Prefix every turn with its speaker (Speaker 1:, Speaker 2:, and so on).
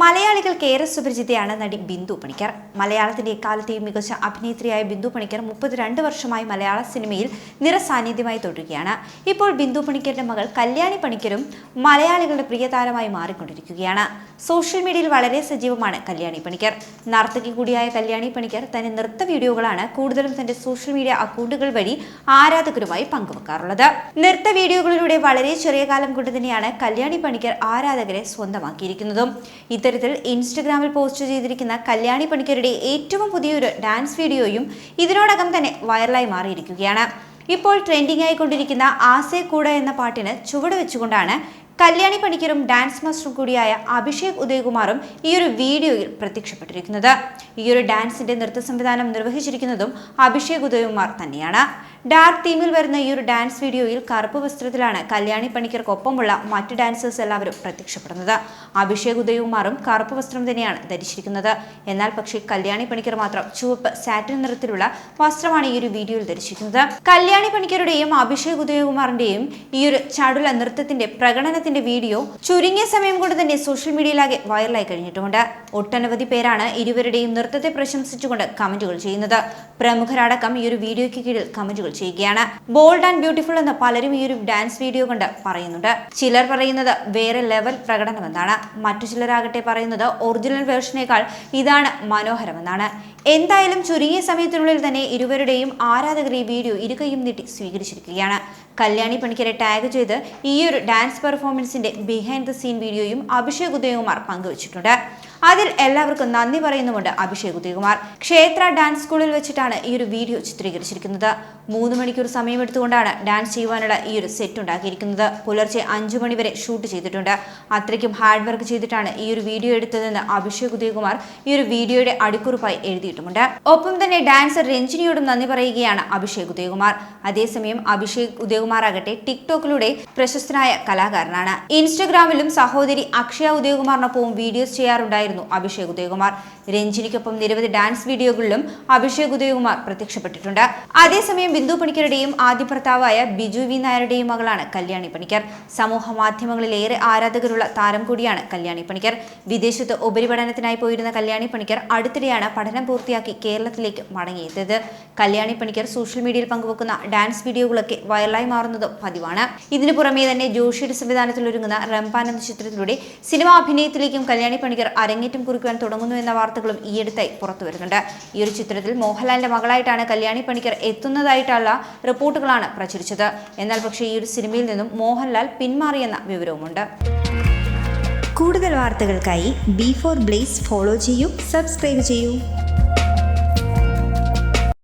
Speaker 1: മലയാളികൾക്ക് ഏറെ സുപരിചിതയാണ് നടി ബിന്ദു പണിക്കർ. മലയാളത്തിന്റെ എക്കാലത്തെയും മികച്ച അഭിനേത്രിയായ ബിന്ദു പണിക്കർ മുപ്പത്തിരണ്ട് വർഷമായി മലയാള സിനിമയിൽ നിറസാന്നിധ്യമായി തുടരുകയാണ്. ഇപ്പോൾ ബിന്ദു പണിക്കരുടെ മകൾ കല്യാണി പണിക്കരും മലയാളികളുടെ പ്രിയ താരമായി മാറിക്കൊണ്ടിരിക്കുകയാണ്. സോഷ്യൽ മീഡിയയിൽ വളരെ സജീവമാണ് കല്യാണി പണിക്കർ. നർത്തകി കൂടിയായ കല്യാണി പണിക്കർ തന്റെ നൃത്ത വീഡിയോകളാണ് കൂടുതലും തന്റെ സോഷ്യൽ മീഡിയ അക്കൗണ്ടുകൾ വഴി ആരാധകരുമായി പങ്കുവെക്കാറുള്ളത്. നൃത്ത വീഡിയോകളിലൂടെ വളരെ ചെറിയ കാലം കൊണ്ട് തന്നെയാണ് കല്യാണി പണിക്കർ ആരാധകരെ സ്വന്തമാക്കിയിരിക്കുന്നതും. ഇത്തരത്തിൽ ഇൻസ്റ്റഗ്രാമിൽ പോസ്റ്റ് ചെയ്തിരിക്കുന്ന കല്യാണി പണിക്കരുടെ ഏറ്റവും പുതിയൊരു ഡാൻസ് വീഡിയോയും ഇതിനോടകം തന്നെ വൈറലായി മാറിയിരിക്കുകയാണ്. ഇപ്പോൾ ട്രെൻഡിംഗ് ആയിക്കൊണ്ടിരിക്കുന്ന ആസേ കൂട എന്ന പാട്ടിന് ചുവട് വെച്ചുകൊണ്ടാണ് കല്യാണി പണിക്കരും ഡാൻസ് മാസ്റ്ററും കൂടിയായ അഭിഷേക് ഉദയകുമാറും ഈ ഒരു വീഡിയോയിൽ പ്രത്യക്ഷപ്പെട്ടിരിക്കുന്നത്. ഈ ഒരു ഡാൻസിന്റെ നൃത്ത സംവിധാനം നിർവഹിച്ചിരിക്കുന്നതും അഭിഷേക് ഉദയകുമാർ തന്നെയാണ്. ഡാർക്ക് തീമിൽ വരുന്ന ഈ ഒരു ഡാൻസ് വീഡിയോയിൽ കറുപ്പ് വസ്ത്രത്തിലാണ് കല്യാണി പണിക്കർക്കൊപ്പമുള്ള മറ്റ് ഡാൻസേഴ്സ് എല്ലാവരും പ്രത്യക്ഷപ്പെടുന്നത്. അഭിഷേക് ഉദയകുമാറും കറുപ്പ് വസ്ത്രം തന്നെയാണ് ധരിച്ചിരിക്കുന്നത്. എന്നാൽ പക്ഷേ കല്യാണി പണിക്കർ മാത്രം ചുവപ്പ് സാറ്റിൻ നിറത്തിലുള്ള വസ്ത്രമാണ് ഈ ഒരു വീഡിയോയിൽ ധരിച്ചിരിക്കുന്നത്. കല്യാണി പണിക്കരുടെയും അഭിഷേക് ഉദയകുമാറിന്റെയും ഈ ഒരു ചടുല നൃത്തത്തിന്റെ പ്രകടനത്തിന്റെ വീഡിയോ ചുരുങ്ങിയ സമയം കൊണ്ട് തന്നെ സോഷ്യൽ മീഡിയയിലാകെ വൈറലായി കഴിഞ്ഞിട്ടുമുണ്ട് ഒട്ടനവധി പേരാണ് ഇരുവരുടെയും നൃത്തത്തെ പ്രശംസിച്ചുകൊണ്ട് കമന്റുകൾ ചെയ്യുന്നത്. പ്രമുഖരടക്കം ഈ ഒരു വീഡിയോയ്ക്ക് കീഴിൽ കമന്റുകൾ ചെയ്യുകയാണ്. ബോൾഡ് ആൻഡ് ബ്യൂട്ടിഫുൾ എന്ന് പലരും ഈ ഒരു ഡാൻസ് വീഡിയോ കൊണ്ട് പറയുന്നുണ്ട്. ചിലർ പറയുന്നത് വേറെ ലെവൽ പ്രകടനമെന്നാണ്. മറ്റു ചിലരാകട്ടെ പറയുന്നത് ഒറിജിനൽ വേർഷനേക്കാൾ ഇതാണ് മനോഹരമെന്നാണ്. എന്തായാലും ചുരുങ്ങിയ സമയത്തിനുള്ളിൽ തന്നെ ഇരുവരുടെയും ആരാധകർ ഈ വീഡിയോ ഇരുകയും നീട്ടി സ്വീകരിച്ചിരിക്കുകയാണ്. കല്യാണി പണിക്കരെ ടാഗ് ചെയ്ത് ഈ ഒരു ഡാൻസ് പെർഫോമൻസിന്റെ ബിഹൈൻഡ് ദ സീൻ വീഡിയോയും അഭിഷേക് ഉദയകുമാർ പങ്കുവച്ചിട്ടുണ്ട്. അതിൽ എല്ലാവർക്കും നന്ദി പറയുന്നുമുണ്ട് അഭിഷേക് ഉദയകുമാർ. ക്ഷേത്ര ഡാൻസ് സ്കൂളിൽ വെച്ചിട്ടാണ് ഈ ഒരു വീഡിയോ ചിത്രീകരിച്ചിരിക്കുന്നത്. മൂന്ന് മണിക്കൂർ സമയം എടുത്തുകൊണ്ടാണ് ഡാൻസ് ചെയ്യുവാനുള്ള ഈ ഒരു സെറ്റ് ഉണ്ടാക്കിയിരിക്കുന്നത്. പുലർച്ചെ അഞ്ചു മണിവരെ ഷൂട്ട് ചെയ്തിട്ടുണ്ട്. അത്രയ്ക്കും ഹാർഡ് വർക്ക് ചെയ്തിട്ടാണ് ഈ ഒരു വീഡിയോ എടുത്തതെന്ന് അഭിഷേക് ഉദയകുമാർ ഈ ഒരു വീഡിയോയുടെ അടിക്കുറിപ്പായി എഴുതിയിട്ടുമുണ്ട്. ഒപ്പം തന്നെ ഡാൻസർ രഞ്ജിനിയോടും നന്ദി പറയുകയാണ് അഭിഷേക് ഉദയകുമാർ. അതേസമയം അഭിഷേക് ഉദയകുമാർ ആകട്ടെ ടിക്ടോക്കിലൂടെ പ്രശസ്തനായ കലാകാരനാണ്. ഇൻസ്റ്റഗ്രാമിലും സഹോദരി അക്ഷയ ഉദയകുമാറിനൊപ്പവും വീഡിയോസ് ചെയ്യാറുണ്ടായിരുന്നു. അഭിഷേക് ഉദയകുമാർ. രഞ്ജിനിക്കൊപ്പം നിരവധി ഡാൻസ് വീഡിയോകളിലും അഭിഷേക് ഉദയകുമാർ പ്രത്യക്ഷപ്പെട്ടിട്ടുണ്ട്. അതേസമയം ബിന്ദു പണിക്കരുടെയും ആദ്യ ഭർത്താവായ ബിജു വി നായരുടെയും മകളാണ് കല്യാണി പണിക്കർ. സമൂഹ മാധ്യമങ്ങളിൽ ഏറെ ആരാധകരുള്ള താരം കൂടിയാണ് കല്യാണി പണിക്കർ. വിദേശത്ത് ഉപരിപഠനത്തിനായി പോയിരുന്ന കല്യാണി പണിക്കർ അടുത്തിടെയാണ് പഠനം പൂർത്തിയാക്കി കേരളത്തിലേക്ക് മടങ്ങിയെത്തിയത്. കല്യാണി പണിക്കർ സോഷ്യൽ മീഡിയയിൽ പങ്കുവെക്കുന്ന ഡാൻസ് വീഡിയോകളൊക്കെ വൈറലായി മാറുന്നതും പതിവാണ്. ഇതിനു പുറമെ തന്നെ ജോഷിയുടെ സംവിധാനത്തിൽ ഒരുങ്ങുന്ന റംപാൻ എന്ന ചിത്രത്തിലൂടെ സിനിമാ അഭിനയത്തിലേക്കും കല്യാണി പണിക്കർ അരങ്ങേറ്റം കുറിക്കുവാൻ തുടങ്ങുന്നു എന്ന വാർത്തകളും ഈയടുത്തായി പുറത്തു വരുന്നുണ്ട്. ഈ ഒരു ചിത്രത്തിൽ മോഹൻലാലിന്റെ മകളായിട്ടാണ് കല്യാണി പണിക്കർ എത്തുന്നതായിട്ടുള്ള റിപ്പോർട്ടുകളാണ് പ്രചരിച്ചത്. എന്നാൽ പക്ഷേ ഈ ഒരു സിനിമയിൽ നിന്നും മോഹൻലാൽ പിന്മാറിയെന്ന വിവരവുമുണ്ട്.
Speaker 2: കൂടുതൽ വാർത്തകൾക്കായി ബി ഫോർ ബ്ലേസ് ഫോളോ ചെയ്യൂ സബ്സ്ക്രൈബ് ചെയ്യൂ.